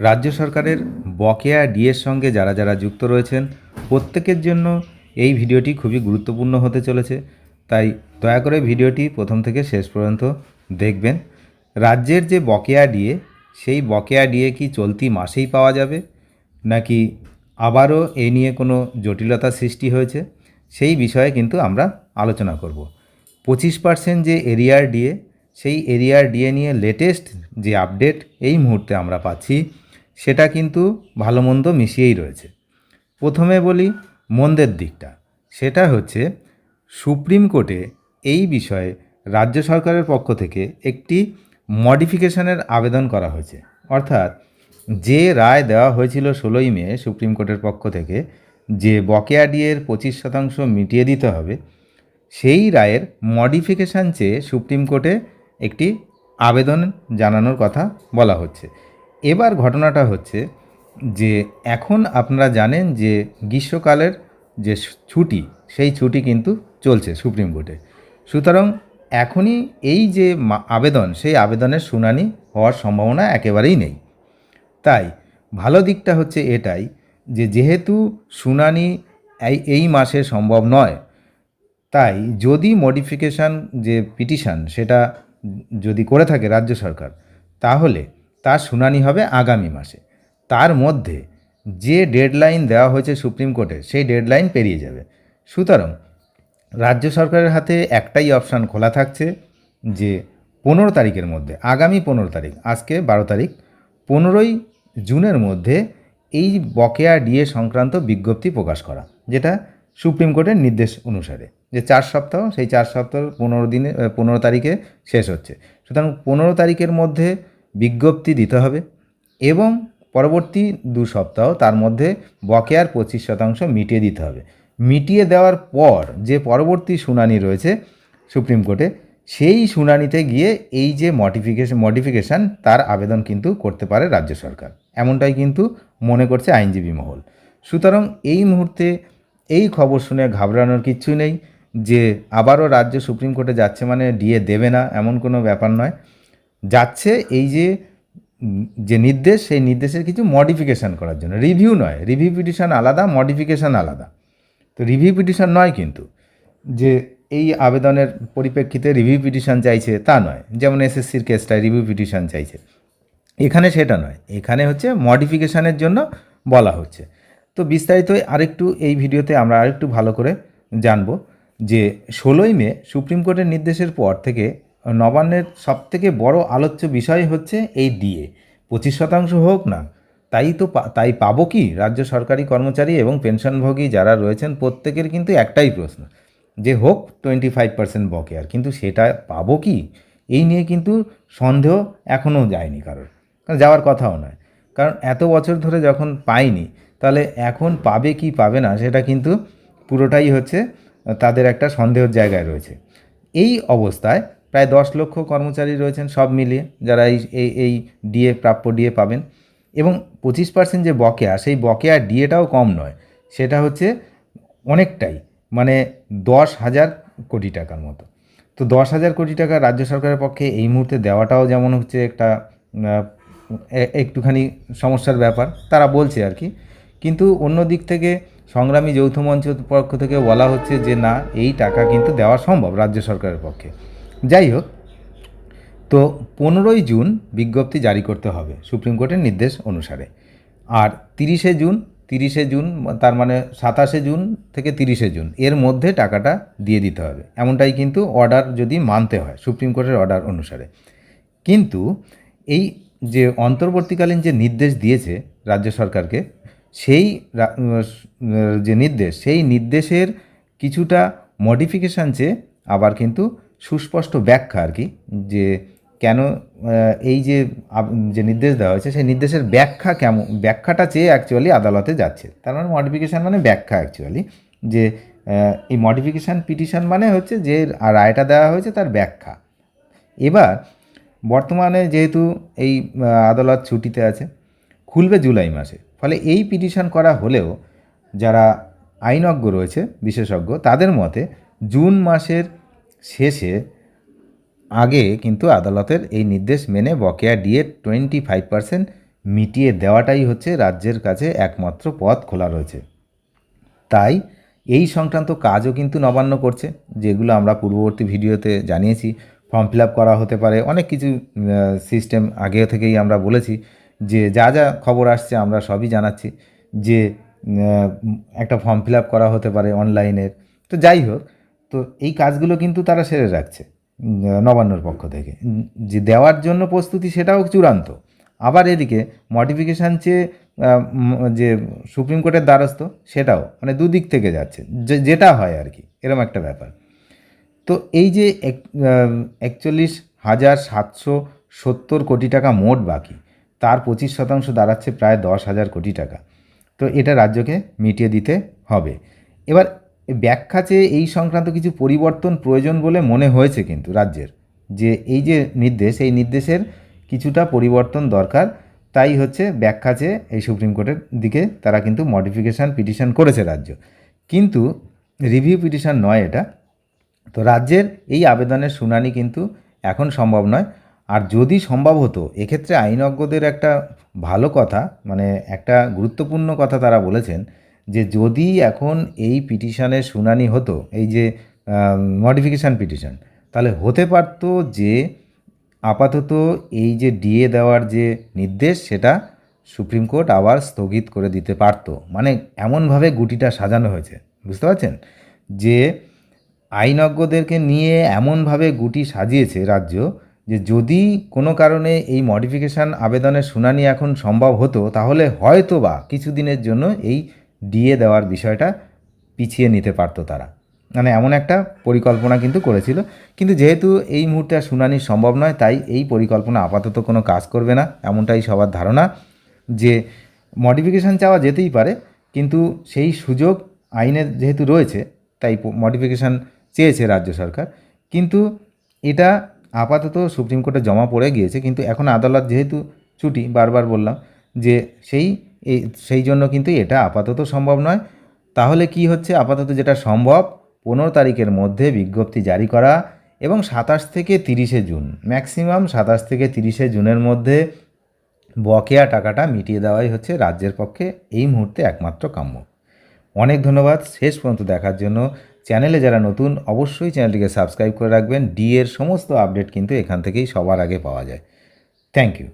রাজ্য সরকারের বকেয়া ডিএর সঙ্গে যারা যারা যুক্ত রয়েছেন, প্রত্যেকের জন্য এই ভিডিওটি খুবই গুরুত্বপূর্ণ হতে চলেছে। তাই দয়া করে ভিডিওটি প্রথম থেকে শেষ পর্যন্ত দেখবেন। রাজ্যের যে বকেয়া ডিএ, সেই বকেয়া ডিএ কি চলতি মাসেই পাওয়া যাবে? নাকি আবারও এই নিয়ে কোনো জটিলতা সৃষ্টি হয়েছে? সেই বিষয়ে কিন্তু আমরা আলোচনা করব। পঁচিশ পার্সেন্ট যে এরিয়ার ডিএ, সেই এরিয়ার ডিএ নিয়ে লেটেস্ট যে আপডেট এই মুহূর্তে আমরা পাচ্ছি সেটা কিন্তু ভালো মন্দ মিশিয়েই রয়েছে। প্রথমে বলি মন্দের দিকটা। সেটা হচ্ছে সুপ্রিম কোর্টে এই বিষয়ে রাজ্য সরকারের পক্ষ থেকে একটি মডিফিকেশনের আবেদন করা হয়েছে। অর্থাৎ যে রায় দেওয়া হয়েছিল ষোলোই মে সুপ্রিম কোর্টের পক্ষ থেকে যে বকেয়া ডিয়ের পঁচিশ শতাংশ মিটিয়ে দিতে হবে, সেই রায়ের মডিফিকেশান চেয়ে সুপ্রিম কোর্টে একটি আবেদন জানানোর কথা বলা হচ্ছে। এবার ঘটনাটা হচ্ছে যে এখন আপনারা জানেন যে গ্রীষ্মকালের যে ছুটি, সেই ছুটি কিন্তু চলছে সুপ্রিম কোর্টে। সুতরাং এখনই এই যে আবেদন, সেই আবেদনের শুনানি হওয়ার সম্ভাবনা একেবারেই নেই। তাই ভালো দিকটা হচ্ছে এটাই যে যেহেতু শুনানি এই এই মাসে সম্ভব নয়, তাই যদি মডিফিকেশান যে পিটিশন সেটা যদি করে থাকে রাজ্য সরকার, তাহলে তার শুনানি হবে আগামী মাসে। তার মধ্যে যে ডেডলাইন দেওয়া হয়েছে সুপ্রিম কোর্টে, সেই ডেডলাইন পেরিয়ে যাবে। সুতরাং রাজ্য সরকারের হাতে একটাই অপশান খোলা থাকছে যে পনেরো তারিখের মধ্যে, আগামী পনেরো তারিখ, আজকে বারো তারিখ, পনেরোই জুনের মধ্যে এই বকেয়া ডিএ সংক্রান্ত বিজ্ঞপ্তি প্রকাশ করা, যেটা সুপ্রিম কোর্টের নির্দেশ অনুসারে, যে চার সপ্তাহ, সেই চার সপ্তাহ পনেরো দিনে, পনেরো তারিখে শেষ হচ্ছে। সুতরাং পনেরো তারিখের মধ্যে বিজ্ঞপ্তি দিতে হবে এবং পরবর্তী দু সপ্তাহ তার মধ্যে বকেয়ার পঁচিশ শতাংশ মিটিয়ে দিতে হবে। মিটিয়ে দেওয়ার পর যে পরবর্তী শুনানি রয়েছে সুপ্রিম কোর্টে, সেই শুনানিতে গিয়ে এই যে মডিফিকেশন মডিফিকেশান তার আবেদন কিন্তু করতে পারে রাজ্য সরকার। এমনটাই কিন্তু মনে করছে আইনজীবী মহল। সুতরাং এই মুহূর্তে এই খবর শুনে ঘাবড়ানোর কিচ্ছু নেই যে আবারও রাজ্য সুপ্রিম কোর্টে যাচ্ছে মানে ডিএ দেবে না, এমন কোনো ব্যাপার নয়। যাচ্ছে এই যে যে নির্দেশ, সেই নির্দেশের কিছু মডিফিকেশান করার জন্য। রিভিউ নয় রিভিউ পিটিশন আলাদা মডিফিকেশান আলাদা। তো রিভিউ পিটিশন নয় কিন্তু, যে এই আবেদনের পরিপ্রেক্ষিতে রিভিউ পিটিশন চাইছে তা নয়। যেমন এসএসসির কেসটায় রিভিউ পিটিশন চাইছে। এখানে সেটা নয়, এখানে হচ্ছে মডিফিকেশানের জন্য বলা হচ্ছে। তো বিস্তারিত আরেকটু এই ভিডিওতে আমরা আরেকটু ভালো করে জানব যে ষোলোই মে সুপ্রিম কোর্টের নির্দেশের পর থেকে নবান্নের সবথেকে বড় আলোচ্য বিষয় হচ্ছে এই ডিএ। পঁচিশ শতাংশ হোক না, তাই তো তাই পাবো কি? রাজ্য সরকারি কর্মচারী এবং পেনশনভোগী যারা রয়েছেন, প্রত্যেকের কিন্তু একটাই প্রশ্ন, যে হোক টোয়েন্টি ফাইভ পার্সেন্ট বকেয়ার কিন্তু সেটা পাবো কি? এই নিয়ে কিন্তু সন্দেহ এখনও যায়নি কারোর। কারণ যাওয়ার কথাও নয়। কারণ এত বছর ধরে যখন পাইনি, তাহলে এখন পাবে কি পাবে না, সেটা কিন্তু পুরোটাই হচ্ছে তাদের একটা সন্দেহের জায়গায় রয়েছে। এই অবস্থায় প্রায় দশ লক্ষ কর্মচারী রয়েছেন সব মিলিয়ে যারা এই এই এই ডিএ প্রাপ্য ডিএ পাবেন। এবং পঁচিশ পার্সেন্ট যে বকেয়া, সেই বকেয়া ডিএটাও কম নয়। সেটা হচ্ছে অনেকটাই মানে দশ হাজার কোটি টাকার মতো। তো দশ হাজার কোটি টাকা রাজ্য সরকারের পক্ষে এই মুহূর্তে দেওয়াটাও যেমন হচ্ছে একটা একটুখানি সমস্যার ব্যাপার, তারা বলছে আর কি। কিন্তু অন্য দিক থেকে সংগ্রামী যৌথ মঞ্চ পক্ষ থেকে বলা হচ্ছে যে, না, এই টাকা কিন্তু দেওয়া সম্ভব রাজ্য সরকারের পক্ষে। যাই হোক তো পনেরোই জুন বিজ্ঞপ্তি জারি করতে হবে সুপ্রিম কোর্টের নির্দেশ অনুসারে। আর তিরিশে জুন তিরিশে জুন, তার মানে সাতাশে জুন থেকে তিরিশে জুন, এর মধ্যে টাকাটা দিয়ে দিতে হবে। এমনটাই কিন্তু অর্ডার যদি মানতে হয়, সুপ্রিম কোর্টের অর্ডার অনুসারে। কিন্তু এই যে অন্তর্বর্তীকালীন যে নির্দেশ দিয়েছে রাজ্য সরকারকে, সেই যে নির্দেশ, সেই নির্দেশের কিছুটা মডিফিকেশান চেয়ে আবার কিন্তু সুস্পষ্ট ব্যাখ্যা আর কি, যে কেন এই যে যে নির্দেশ দেওয়া হয়েছে, সেই নির্দেশের ব্যাখ্যা কেমন, ব্যাখ্যাটা চেয়ে অ্যাকচুয়ালি আদালতে যাচ্ছে। তার মানে মডিফিকেশান মানে ব্যাখ্যা অ্যাকচুয়ালি যে এই মডিফিকেশান পিটিশন মানে হচ্ছে যে রায়টা দেওয়া হয়েছে তার ব্যাখ্যা। এবার, বর্তমানে যেহেতু এই আদালত ছুটিতে আছে, খুলবে জুলাই মাসে, ফলে এই পিটিশন করা হলেও যারা আইনজ্ঞ রয়েছে, বিশেষজ্ঞ, তাদের মতে জুন মাসের শেষে আগে কিন্তু আদালতের এই নির্দেশ মেনে বকেয়া ডিএ টোয়েন্টি ফাইভ পার্সেন্ট মিটিয়ে দেওয়াটাই হচ্ছে রাজ্যের কাছে একমাত্র পথ খোলা রয়েছে। তাই এই সংক্রান্ত কাজও কিন্তু নবান্ন করছে, যেগুলো আমরা পূর্ববর্তী ভিডিওতে জানিয়েছি। ফর্ম ফিল করা হতে পারে, অনেক কিছু সিস্টেম আগে থেকেই আমরা বলেছি যে যা যা খবর আসছে আমরা সবই জানাচ্ছি যে একটা ফর্ম ফিল করা হতে পারে অনলাইনের। তো যাই হোক তো এই কাজগুলো কিন্তু তারা সেরে রাখছে নবান্নর পক্ষ থেকে। যে দেওয়ার জন্য প্রস্তুতি সেটাও চূড়ান্ত। আবার এদিকে মডিফিকেশান চেয়ে যে সুপ্রিম কোর্টের দ্বারস্থ, সেটাও মানে দুদিক থেকে যাচ্ছে যেটা হয় আর কি এরকম একটা ব্যাপার। তো এই যে এক- একচল্লিশ হাজার সাতশো সত্তর কোটি টাকা মোট বাকি, তার পঁচিশ শতাংশ দাঁড়াচ্ছে প্রায় দশ হাজার কোটি টাকা। তো এটা রাজ্যকে মিটিয়ে দিতে হবে। এবার ব্যাখ্যা চেয়ে এই সংক্রান্ত কিছু পরিবর্তন প্রয়োজন বলে মনে হয়েছে কিন্তু রাজ্যের। যে এই যে নির্দেশ, এই নির্দেশের কিছুটা পরিবর্তন দরকার, তাই হচ্ছে ব্যাখ্যা চেয়ে এই সুপ্রিম কোর্টের দিকে তারা কিন্তু মডিফিকেশান পিটিশন করেছে রাজ্য। কিন্তু রিভিউ পিটিশন নয় এটা। তো রাজ্যের এই আবেদনের শুনানি কিন্তু এখন সম্ভব নয়। আর যদি সম্ভব হতো, এক্ষেত্রে আইনজ্ঞদের একটা ভালো কথা মানে একটা গুরুত্বপূর্ণ কথা তারা বলেছেন যে যদি এখন এই পিটিশনের শুনানি হতো, এই যে মডিফিকেশান পিটিশন, তাহলে হতে পারতো যে আপাতত এই যে ডিএ দেওয়ার যে নির্দেশ, সেটা সুপ্রিম কোর্ট আবার স্থগিত করে দিতে পারতো। মানে এমনভাবে গুটিটা সাজানো হয়েছে, বুঝতে পারছেন? যে আইনজ্ঞদেরকে নিয়ে এমনভাবে গুটি সাজিয়েছে রাজ্য যে যদি কোনো কারণে এই মডিফিকেশান আবেদনের শুনানি এখন সম্ভব হতো, তাহলে হয়তো বা কিছুদিনের জন্য এই ডিএ দেওয়ার বিষয়টা পিছিয়ে নিতে পারতো তারা। মানে এমন একটা পরিকল্পনা কিন্তু করেছিল। কিন্তু যেহেতু এই মুহূর্তে আর শুনানি সম্ভব নয়, তাই এই পরিকল্পনা আপাতত কোনো কাজ করবে না, এমনটাই সবার ধারণা যে মডিফিকেশান চাওয়া যেতেই পারে, কিন্তু সেই সুযোগ আইনের যেহেতু রয়েছে, তাই মডিফিকেশান চেয়েছে রাজ্য সরকার। কিন্তু এটা আপাতত সুপ্রিম কোর্টে জমা পড়ে গিয়েছে, কিন্তু এখন আদালত যেহেতু ছুটি, বারবার বললাম যে সেই এই সেই জন্য কিন্তু এটা আপাতত সম্ভব নয়। তাহলে কি হচ্ছে? আপাতত যেটা সম্ভব, পনেরো তারিখের মধ্যে বিজ্ঞপ্তি জারি করা এবং সাতাশ থেকে তিরিশে জুন, ম্যাক্সিমাম সাতাশ থেকে তিরিশে জুনের মধ্যে বকেয়া টাকাটা মিটিয়ে দেওয়াই হচ্ছে রাজ্যের পক্ষে এই মুহূর্তে একমাত্র কাম্য। অনেক ধন্যবাদ, শেষ পর্যন্ত দেখার জন্য। চ্যানেলে যারা নতুন, অবশ্যই চ্যানেলটিকে সাবস্ক্রাইব করে রাখবেন। ডি এর সমস্ত আপডেট কিন্তু এখান থেকেই সবার আগে পাওয়া যায়। Thank you